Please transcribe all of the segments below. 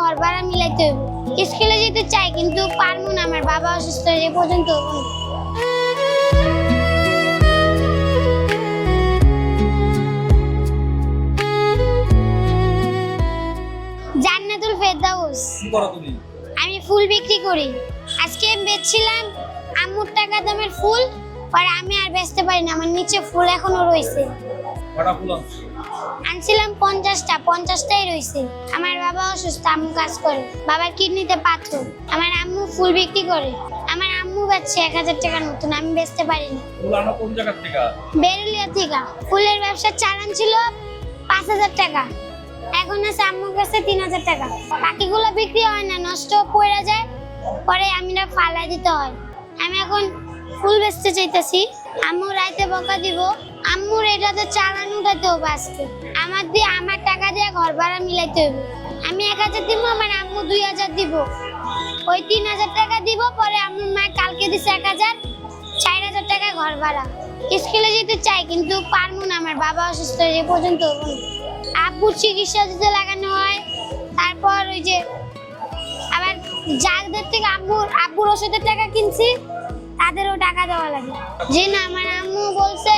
ঘর ভাড়া মিলাইতে হইব। স্কুলে যেতে চাই কিন্তু পারব না আমার বাবা অসুস্থ এ পর্যন্ত জান্নাতুল ফেরদাউস। আমি ফুল বিক্রি করি। আজকে আমি বেচছিলাম আম্মুর টাকা দামের ফুল পরে আমি আর বেচতে পারি না আমার নিচে ফুল এখনও রয়েছে? আনছিলাম পঞ্চাশটা পঞ্চাশটাই রয়েছে আমার বাবা অসুস্থ আম্মু কাজ করে। বাবার কিডনিতে পাথর। আমার আম্মু ফুল বিক্রি করে। আমার আম্মু বেচছে এক হাজার টাকা নতুন আমি বেচতে পারি না। ফুল আনো কোন জায়গা থেকে? বেরুলিয়া থেকে। ফুলের ব্যবসা চালান ছিল পাঁচ হাজার টাকা। এখন আছে আম্মুর কাছে তিন হাজার টাকা। বাকিগুলো বিক্রি হয় না নষ্ট পড়ে যায়। পরে আমি না ফালাই দিতে হয়। আমি এখন ফুল বেচতে চাইতেছি। আম্মু রাইতে বকা দিব। আম্মুর এটাতে চালান উঠাতে হবে আজকে। আমার দিয়ে আমার টাকা দিয়ে ঘর ভাড়া মিলাইতে হবে আমি এক হাজার দিব আমার আম্মু দুই হাজার দিব। ওই তিন হাজার টাকা দিব, পরে আম্মুর মা কালকে দিছে এক হাজার, চার হাজার টাকা ঘর ভাড়া। স্কুলে যেতে চাই, কিন্তু পারব না, আমার বাবা অসুস্থ এ পর্যন্ত। আব্বুর চিকিৎসা দিতে লাগানো হয়, তারপর ওই যে আবার যাদের থেকে আব্বুর আব্বুর ওষুধের টাকা কিনছি তাদেরও টাকা দেওয়া লাগে। যে না আমার আম্মু বলছে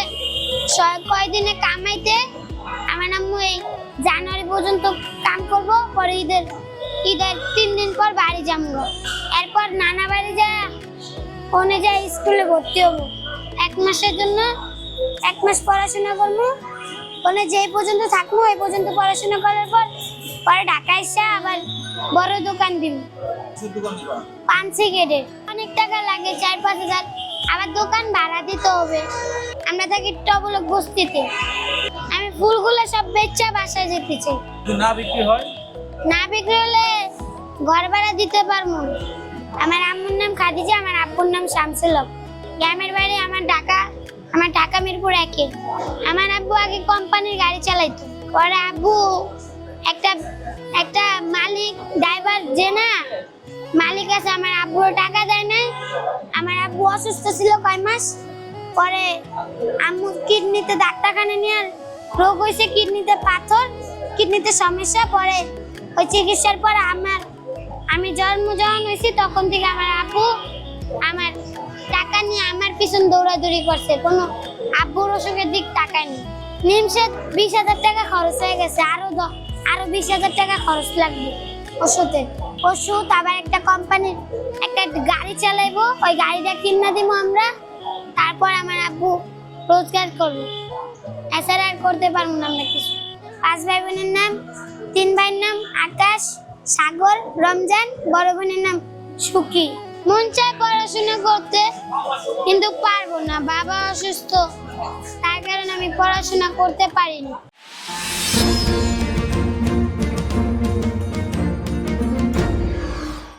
কয়দিনে কামাইতে? আমার আম্মু এই জানুয়ারি পর্যন্ত কাম করব পরে ঈদের ঈদের তিন দিন পর বাড়ি যাব। এরপর নানা বাড়ি যা ফোনে যাই স্কুলে ভর্তি হব। এক মাসের জন্য এক মাস পড়াশোনা করব। ফোনে যেই পর্যন্ত থাকব এই পর্যন্ত পড়াশোনা করার পর পরে ঢাকা এসে আবার বড় দোকান দিব। ফুল দোকান দিবা? পান সিগারেটের অনেক টাকা লাগে চার পাঁচ হাজার। আবার দোকান ভাড়া দিতে হবে। আমরা থাকি টবলক বস্তিতে। আমি ফুলগুলো সব বেচা বাসায় যেতে চাই। না বিক্রি হয়? না বিক্রি হলে ঘর ভাড়া দিতে পারব। আমার আম্মুর নাম খাদিজা আমার আব্বুর নাম শামসুল। গ্রামের বাড়ি আমার ঢাকা আমার ঢাকা মিরপুর একে। আমার আব্বু আগে কোম্পানির গাড়ি চালাইতো। পরে আব্বু একটা একটা মালিক ড্রাইভার যে না মালিক আছে, আমার আব্বুর টাকা দেয় না আমার আব্বু অসুস্থ ছিল কয় মাস। পরে আম্মু কিডনিতে ডাক্তারখানে নিয়ে রোগ হয়েছে, কিডনিতে পাথর, কিডনিতে সমস্যা। পরে ওই চিকিৎসার পর আমার, আমি জন্ম যখন হয়েছি, তখন থেকে আমার আব্বু আমার টাকা নিয়ে আমার পিছন দৌড়াদৌড়ি করছে। কোনো আব্বুর অসুখের দিক টাকা নেই নিমসে বিশ হাজার টাকা খরচ হয়ে গেছে। আরও আরও বিশ হাজার টাকা খরচ লাগবে ওষুধে। ওষুধ, আবার একটা কোম্পানির একটা গাড়ি চালাইবো, ওই গাড়িটা কিনা দিব আমরা, তারপর আমার আব্বু রোজগার করব। এছাড়া আর করতে পারব না আমরা কিছু। পাঁচ ভাই বোনের নাম, তিন ভাইয়ের নাম আকাশ, সাগর, রমজান, বড় বোনের নাম সুখী। মন চায় পড়াশোনা করতে, কিন্তু পারব না, বাবা অসুস্থ, তার কারণে আমি পড়াশোনা করতে পারিনি।